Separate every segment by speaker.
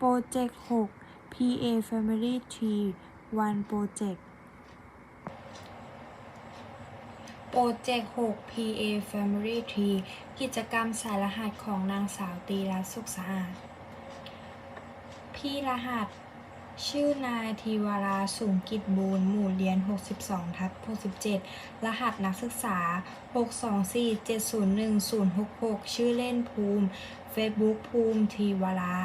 Speaker 1: โปรเจกต์ 6 PA Family Tree 1 Project โปรเจกต์ 6 PA Family Tree กิจกรรมสายรหัสของนางสาวตีรัตน์สุขสะอาด พี่รหัส ชื่อนายธีวาราสูงกิจบูรณ์หมู่เรียน 62 ทับ67 รหัสนักศึกษา 624701066 ชื่อเล่นภูมิ Facebook ภูมิธีวารา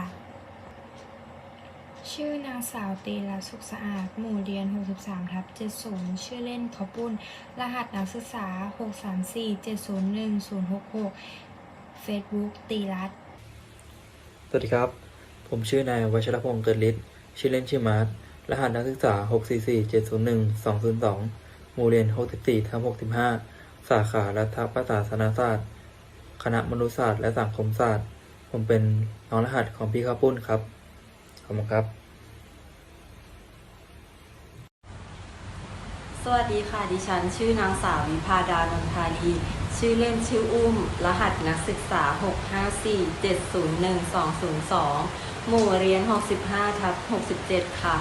Speaker 1: ชื่อนางสาวตีรัตน์สุขสะอาด หมู่เรียน 63 ทับ 70 ชื่อเล่นขาปุ้น รหัสนักศึกษา 634701066 Facebook ตีรัต
Speaker 2: สวัสดีครับ ผมชื่อนายวัชรพงศ์เกิดฤทธิ์ชื่อเล่นชื่อมาร์ทรหัสนักศึกษา 644701202 หมู่เรียน 64ทับ65 สาขารัฐประศาสนศาสตร์ คณะมนุษยศาสตร์และสังคมศาสตร์ ผมเป็นน้องรหัสของพี่ข้าวปุ้นครับ ขอบคุณครับ
Speaker 3: สวัสดีค่ะ ดิฉัน ชื่อนางสาววิภาดานนทาดีชื่อเล่นชื่ออุ้ม รหัสนักศึกษา 654701202 หมู่เรียน 65ทับ67 ค่ะ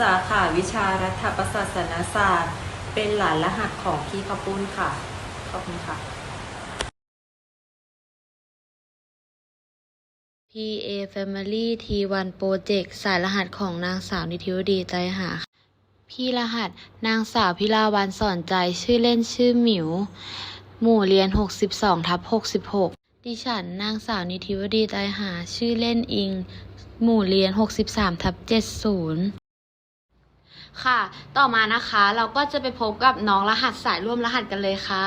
Speaker 3: สาขาวิชารัฐประศาสนศาสตร์ เป็นหลานรหัสของพี่ขปุ้นค่ะ ขอบคุณค่ะ
Speaker 4: PA Family T1 Project สายรหัสของนางสาวนิติวดีใจหา พี่รหัส นางสาวพิลาวันสอนใจชื่อเล่นชื่อหมิว หมู่เรียน 62ทับ66 ดิฉันนางสาวนิติวดีใจหา ชื่อเล่นอิง หมู่เรียน 63ทับ70ค่ะ ต่อมานะคะเราก็จะไปพบกับน้องรหัสสายร่วมรหัสกันเลยค่ะ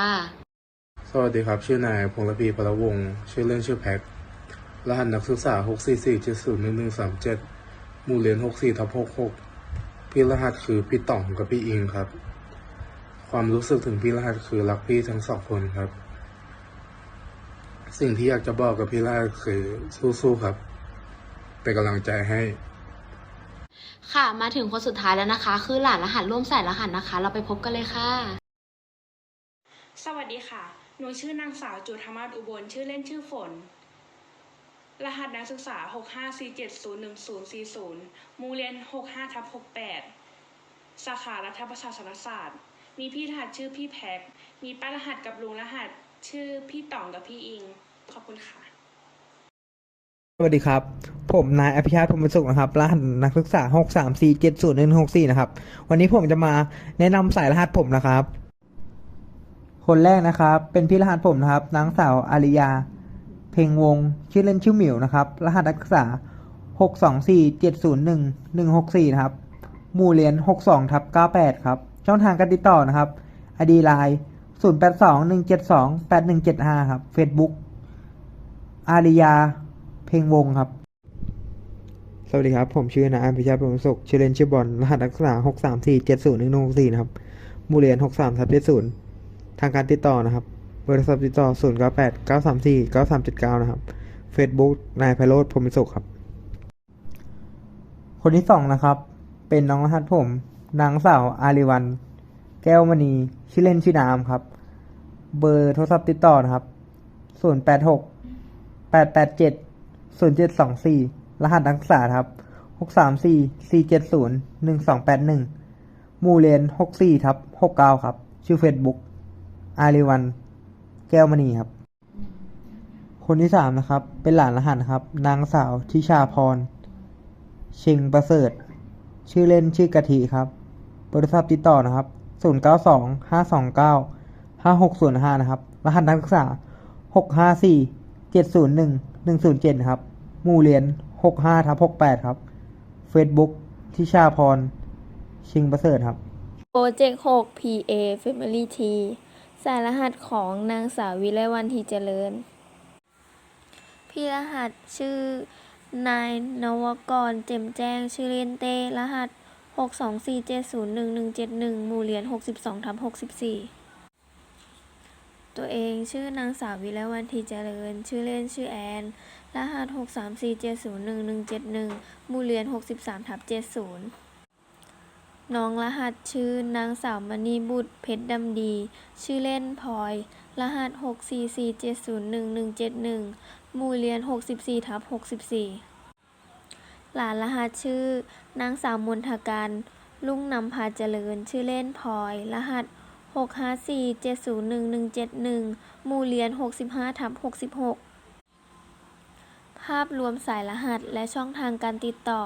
Speaker 5: สวัสดีครับ ชื่อนายพงษ์ระพีพลวงศ์ชื่อเล่นชื่อแพ็ค รหัสนักศึกษา 644701137 หมู่เรียน 64ทับ66 พี่รหัสคือพี่ต่องกับพี่อิงครับ ความรู้สึกถึงพี่รหัสคือรักพี่ทั้งสองคนครับ สิ่งที่อยากจะบอกกับพี่รหัสคือสู้ๆครับ เป็นกำลังใจให้
Speaker 4: ค่ะ มาถึงคนสุดท้ายแล้วนะคะ คือหลานรหัสร่วมสายรหัสนะคะ เราไปพบกันเลยค่ะ
Speaker 6: สวัสดีค่ะ หนูชื่อนางสาวจุธรรมาศอุบล ชื่อเล่นชื่อฝน รหัสนักศึกษา 654701040หมู่เรียน 65ทับ68 สาขารัฐประศาสนศาสตร์ มีพี่รหัสชื่อพี่แพ็กมีป้ารหัสกับลุงรหัสชื่อพี่ต่องกับพี่อิง ขอบคุณค่ะ
Speaker 7: สวัสดีครับ ผมนายอภิชาติพรมสุขนะครับ รหัสนักศึกษา 6 3 4 7 0 1 6 4 นะครับ วันนี้ผมจะมาแนะนำสายรหัสผมนะครับ คนแรกนะครับ เป็นพี่รหัสผมนะครับ นางสาวอาริยา เพ่งวง ชื่อเล่นชื่อหมิวนะครับ รหัสนักศึกษา 6 2 4 7 0 1 1 6 4 นะครับ หมู่เรียน 62ทับ98 ครับ ช่องทางการติดต่อนะครับ ID Line 0 8 2 1 7 2 8 1 7 5 ครับ Facebook อาริยา เพลงวงครับ สวัสดีครับ ผมชื่อนายอภิชาติพรหมสุขชื่อเล่นชื่อบอล รหัสนักศึกษาหกสามสี่เจ็ดศูนะครับ หมู่เรียนหกสามทับเจ็ดศูนย์ทางการติดต่อนะครับ เบอร์โทรศัพท์ติดต่อศูนย์เก้าแปดเก้าสามสี่เก้าสามเจ็ดเก้านะครับ Facebook นายไพโรธพรหมสุขครับ คนที่สองนะครับ เป็นน้องรหัสผม นางสาวอาริวัน แก้วมณี ชื่อเล่นชื่อน้ำครับ เบอร์โทรศัพท์ติดต่อนะครับศูนย์แปดหกแปดแปดเจ็ดศูนย์เจ็ดสองสี่รหัสนักศึกษาครับหกสามสี่สี่เจ็ดศูนย์หนึ่งสองแปดหนึ่งมู่เรียนหกสี่ทับหกเก้าครับ ชื่อเฟซบุ๊กอาริวัน แก้วมณีครับ คนที่สามนะครับ เป็นหลานรหัสนครับ นางสาวทิชาพร เชงประเสริฐ ชื่อเล่นชื่อกะทิครับบร์โทรศัพท์ติดต่อนะครับศูนย์เก้าสองห้าสองเก้าห้าหกศูนย์ห้านะครับ รหัสนักศึกษาหกห้าสี่เจ็ดศูนย์หนึ่งหนึ่งศูนย์เจ็ดครับ หมู่เรียนหกห้าทับหกแปดครับ Facebook ทิชาพร ชิงประเสริฐครับ
Speaker 8: โปรเจกต์6 PA Family T สายรหัสของนางสาววิไลวันทีเจริญ พี่รหัสชื่อนายนวกรเจมแจ้ง ชื่อเล่นเต้รหัส 624701171 หมู่เหรียน62ทับ64 ตัวเองชื่อนางสาววิไลวันทีเจริญ ชื่อเล่นชื่อแอน รหัส 634701171 หมู่เหรียน63ทับ70 น้องรหัสชื่อนางสาวมณีบุตรเพชรดำดี ชื่อเล่นพลอย รหัส 644701171 หมู่เรียน 64ทับ64 หลานรหัสชื่อ นางสาวมนทการลุงนำพาเจริญ ชื่อเล่นพลอย รหัส 654701171 หมู่เรียน 65ทับ66 ภาพรวมสายรหัสและช่องทางการติดต่อ